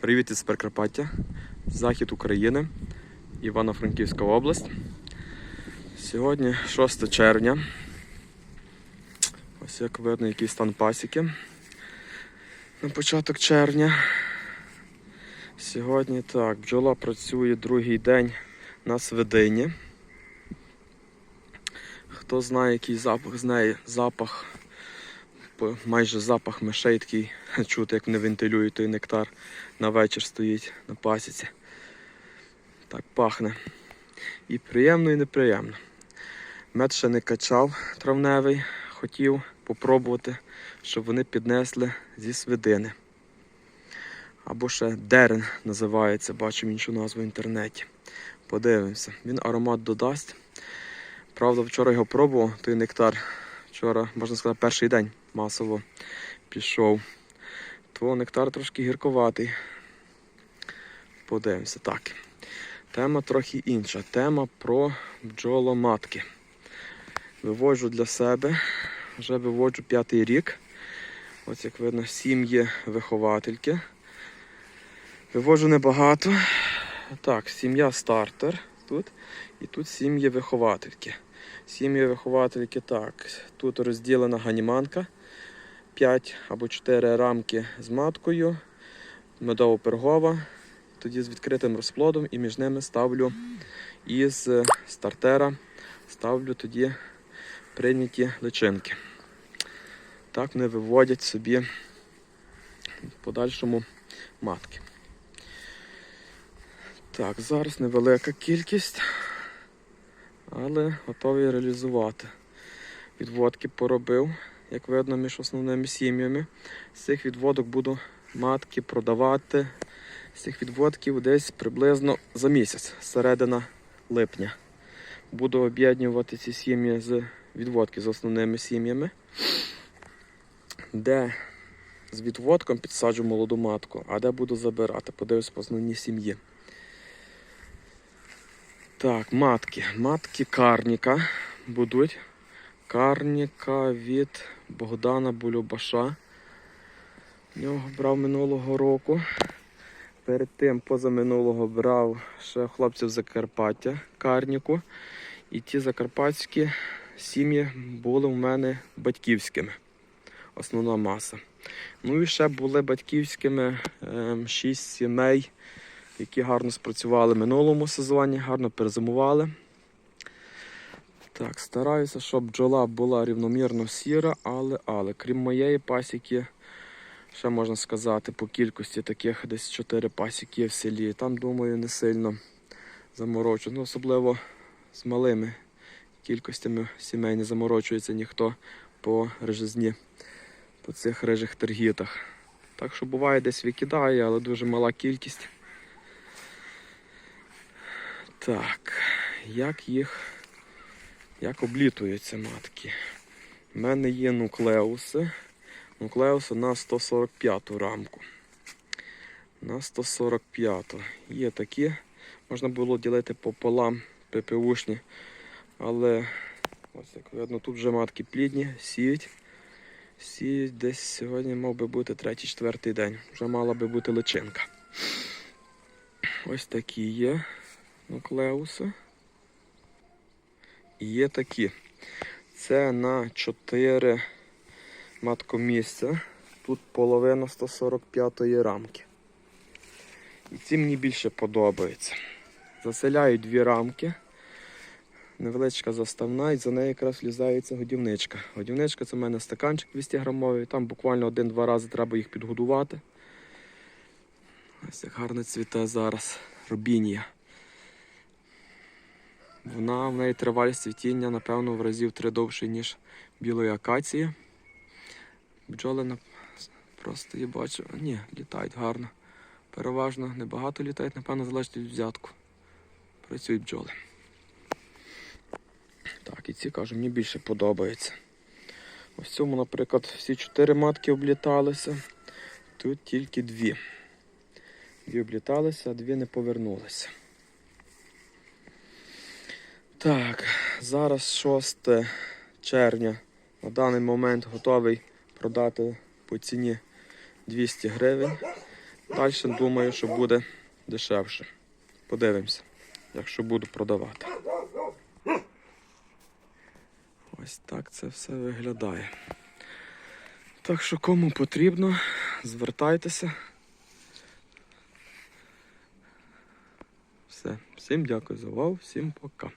Привіт із Прикарпаття, захід України, Івано-Франківська область. Сьогодні 6 червня. Ось як видно, який стан пасіки. На початок червня. Сьогодні так, бджола працює другий день на свидині. Хто знає, який запах з неї, запах, майже запах мишей такий, чути, як вони вентилюють той нектар на вечір стоїть на пасіці. Так пахне. І приємно, і неприємно. Мед ще не качав травневий, хотів попробувати, щоб вони піднесли зі свидини. Або ще дерен називається, бачу іншу назву в інтернеті. Подивимося. Він аромат додасть. Правда, вчора його пробував, той нектар. Вчора, можна сказати, перший день масово пішов. То нектар трошки гірковатий. Подивимося. Так. Тема трохи інша. Тема про бджоломатки. Виводжу для себе. Вже виводжу п'ятий рік. Ось як видно, сім'ї виховательки. Виводжу небагато. Так, сім'я стартер тут. І тут сім'ї виховательки. Сім'ї виховательки так. Тут розділена ганіманка. 5 або 4 рамки з маткою, медово-пергова, тоді з відкритим розплодом і між ними ставлю із стартера ставлю тоді прийняті личинки. Так вони виводять собі в подальшому матки. Так, зараз невелика кількість, але готовий реалізувати. Відводки поробив як видно, між основними сім'ями. З цих відводок буду матки продавати. З цих відводків десь приблизно за місяць, середина липня. Буду об'єднувати ці сім'ї з відводки з основними сім'ями, де з відводком підсаджу молоду матку, а де буду забирати. Подивлюсь по основній сім'ї. Так, матки. Матки карніка будуть. Карніка від Богдана Бульобаша. Нього брав минулого року. Перед тим позаминулого брав ще хлопців Закарпаття Карніку. І ті закарпатські сім'ї були в мене батьківськими. Основна маса. Ну і ще були батьківськими ем, шість сімей, які гарно спрацювали в минулому сезоні, гарно перезимували. Так, стараюся, щоб бджола була рівномірно сіра, але, але, крім моєї пасіки, ще можна сказати, по кількості таких десь 4 пасіки в селі. Там, думаю, не сильно заморочу. Ну, особливо з малими кількостями сімей не заморочується ніхто по режизні, по цих рижих тергітах. Так що буває десь викидає, але дуже мала кількість. Так, як їх як облітуються матки. У мене є нуклеуси. Нуклеуси на 145 рамку. На 145. Є такі. Можна було ділити пополам ППУшні. Але ось як видно, тут вже матки плідні, сіють. Сіють десь сьогодні мав би бути третій-четвертий день. Вже мала би бути личинка. Ось такі є нуклеуси. Є такі. Це на 4 маткомісця. Тут половина 145 рамки. І ці мені більше подобається. Заселяю дві рамки. Невеличка заставна, і за нею якраз влізається годівничка. Годівничка це в мене стаканчик 200 грамовий. Там буквально один-два рази треба їх підгодувати. Ось як гарно цвіте зараз рубінія. Вона в неї тривалість цвітіння, напевно, в разів три довше, ніж білої акації. Бджоли просто я бачу, ні, літають гарно. Переважно небагато літають, напевно, залежить від взятку. Працюють бджоли. Так, і ці кажу, мені більше подобається. Ось цьому, наприклад, всі чотири матки обліталися. Тут тільки дві. Дві обліталися, а дві не повернулися. Так, зараз 6 червня. На даний момент готовий продати по ціні 200 гривень. Далі думаю, що буде дешевше. Подивимося, якщо буду продавати. Ось так це все виглядає. Так що кому потрібно, звертайтеся. Все. Всім дякую за увагу, всім пока.